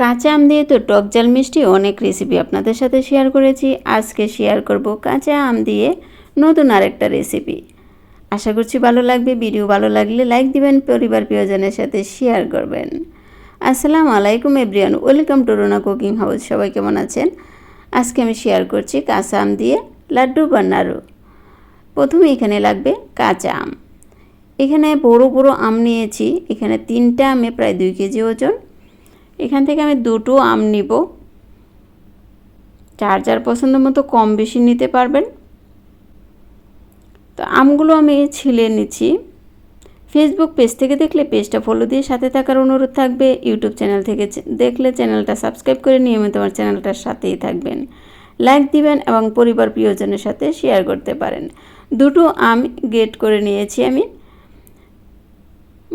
কাঁচা আম দিয়ে তো টক জাল মিষ্টি অনেক রেসিপি আপনাদের সাথে শেয়ার করেছি। আজকে শেয়ার করব কাঁচা আম দিয়ে নতুন আরেকটা রেসিপি আশা করছি ভালো লাগবে ভিডিও ভালো লাগলে লাইক দিবেন, পরিবার প্রিয়জনের সাথে শেয়ার করবেন। আসসালামু আলাইকুম everyone welcome to Rona cooking house সবাই কেমন আছেন? আজকে আমি শেয়ার করছি কাঁচা আম দিয়ে লাড্ডু বা প্রথমে এখানে লাগবে কাঁচা আম। এখানে বড় বড় আম নিয়েছি, এখানে তিনটা আমে প্রায় দুই কেজি ওজন। এখান থেকে আমি দুটো আম নিব। যার যার পছন্দ মতো কম বেশি নিতে পারবেন। তো আমগুলো আমি ছিলে নিচ্ছি। ফেসবুক পেজ থেকে দেখলে পেজটা ফলো দিয়ে সাথে থাকার অনুরোধ থাকবে। ইউটিউব চ্যানেল থেকে দেখলে চ্যানেলটা সাবস্ক্রাইব করে নিয়মিত আমার চ্যানেলটার সাথেই থাকবেন। লাইক দিবেন এবং পরিবার প্রিয়জনের সাথে শেয়ার করতে পারেন। দুটো আম গেট করে নিয়েছি আমি।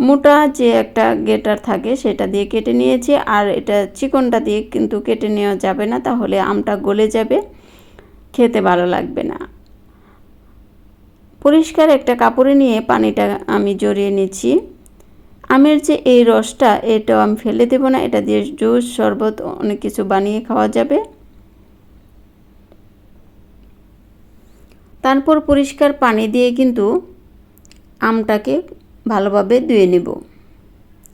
মোটা যে একটা গেটার থাকে সেটা দিয়ে কেটে নিয়েছি, আর এটা চিকনটা দিয়ে কিন্তু কেটে নেওয়া যাবে না, তাহলে আমটা গলে যাবে, খেতে ভালো লাগবে না। পরিষ্কার একটা কাপড়ে নিয়ে পানিটা আমি জড়িয়ে নিচ্ছি। আমের যে এই রসটা, এটাও আমি ফেলে দেবো না, এটা দিয়ে জুস, শরবত, অনেক কিছু বানিয়ে খাওয়া যাবে। তারপর পরিষ্কার পানি দিয়ে কিন্তু আমটাকে ভালোভাবে ধুয়ে নেব,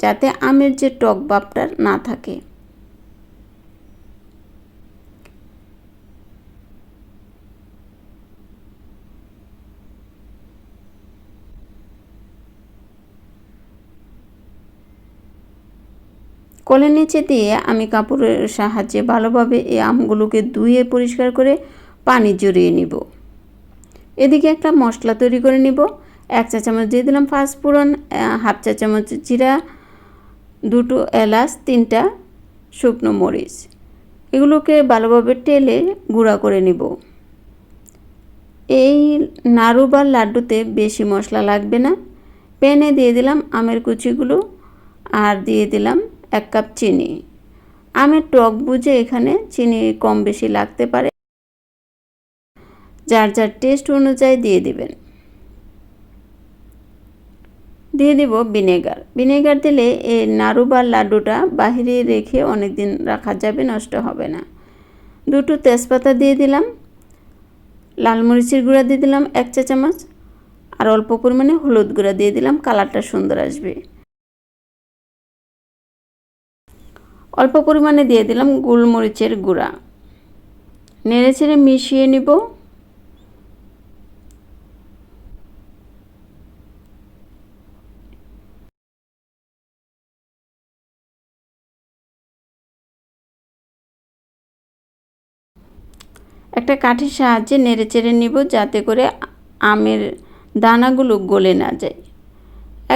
যাতে আমের যে টক ভাবটা না থাকে। কলের নিচে দিয়ে আমি কাপড়ের সাহায্যে ভালোভাবে এই আমগুলোকে ধুয়ে পরিষ্কার করে পানি জড়িয়ে নিব। এদিকে একটা মশলা তৈরি করে নিব। এক চা চামচ দিয়ে দিলাম ফাস্টফোড়ন হাফ চা চামচ জিরা, দুটো এলাচ, তিনটা শুকনো মরিচ। এগুলোকে ভালোভাবে টেলে গুঁড়া করে নিব। এই নাড়ু বা লাড্ডুতে বেশি মশলা লাগবে না। প্যানে দিয়ে দিলাম আমের কুচিগুলো আর দিয়ে দিলাম এক কাপ চিনি। আমের টক বুঝে এখানে চিনি কম বেশি লাগতে পারে। যার যার টেস্ট অনুযায়ী দিয়ে দিবেন। দিয়ে দিব ভিনেগার। ভিনেগার দিলে এই নাড়ু বা লাড্ডুটা বাহিরে রেখে অনেক দিন রাখা যাবে, নষ্ট হবে না। দুটো তেজপাতা দিয়ে দিলাম। লাল মরিচের গুঁড়া দিয়ে দিলাম এক চা চামচ। আর অল্প পরিমাণে হলুদ গুঁড়া দিয়ে দিলাম, কালারটা সুন্দর আসবে। অল্প পরিমাণে দিয়ে দিলাম গোলমরিচের গুঁড়া। নেড়ে ছেড়ে মিশিয়ে নিব। একটা কাঠির সাহায্যে নেড়ে চেড়ে নিব যাতে করে আমের দানাগুলো গলে না যায়।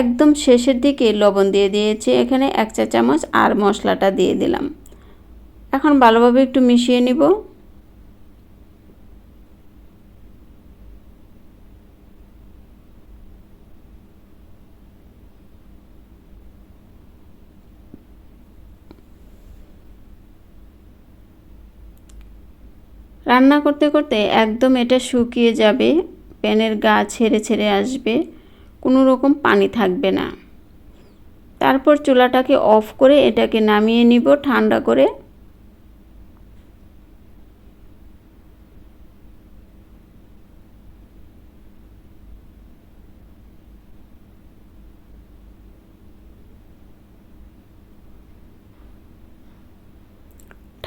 একদম শেষের দিকে লবণ দিয়ে দিয়েছি, এখানে এক চা চামচ আর মশলাটা দিয়ে দিলাম। এখন ভালোভাবে একটু মিশিয়ে নিব। রান্না করতে করতে একদম এটা শুকিয়ে যাবে, প্যানের গা ছেড়ে ছেড়ে আসবে, কোনো রকম পানি থাকবে না। তারপর চুলাটাকে অফ করে এটাকে নামিয়ে নিব, ঠান্ডা করে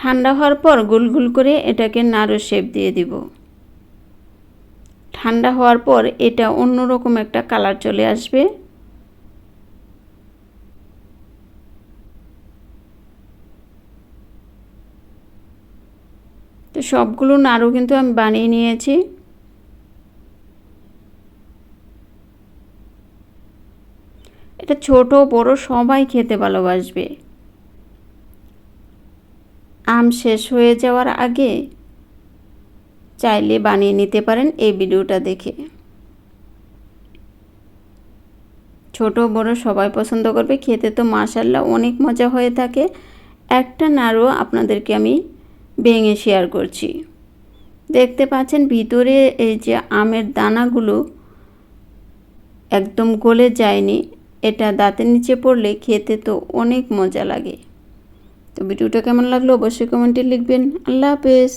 ঠান্ডা হওয়ার পর গুলগুল করে এটাকে নাড়ু শেপ দিয়ে দিব। ঠান্ডা হওয়ার পর এটা অন্যরকম একটা কালার চলে আসবে। তো সবগুলো নাড়ু কিন্তু আমি বানিয়ে নিয়েছি। এটা ছোট বড় সবাই খেতে ভালোবাসবে। আম শেষ হয়ে যাওয়ার আগে চাইলে বানিয়ে নিতে পারেন এই ভিডিওটা দেখে। ছোট, বড় সবাই পছন্দ করবে, খেতে তো মাশাল্লাহ অনেক মজা হয়ে থাকে। একটা নাড়ু আপনাদেরকে আমি ভেঙে শেয়ার করছি। দেখতে পাচ্ছেন ভিতরে এই যে আমের দানাগুলো একদম গলে যায়নি, এটা দাঁতের নিচে পড়লে খেতে তো অনেক মজা লাগে। তো ভিডিওটা কেমন লাগল অবশ্যই কমেন্টে লিখবেন। আল্লাহ হাফেজ।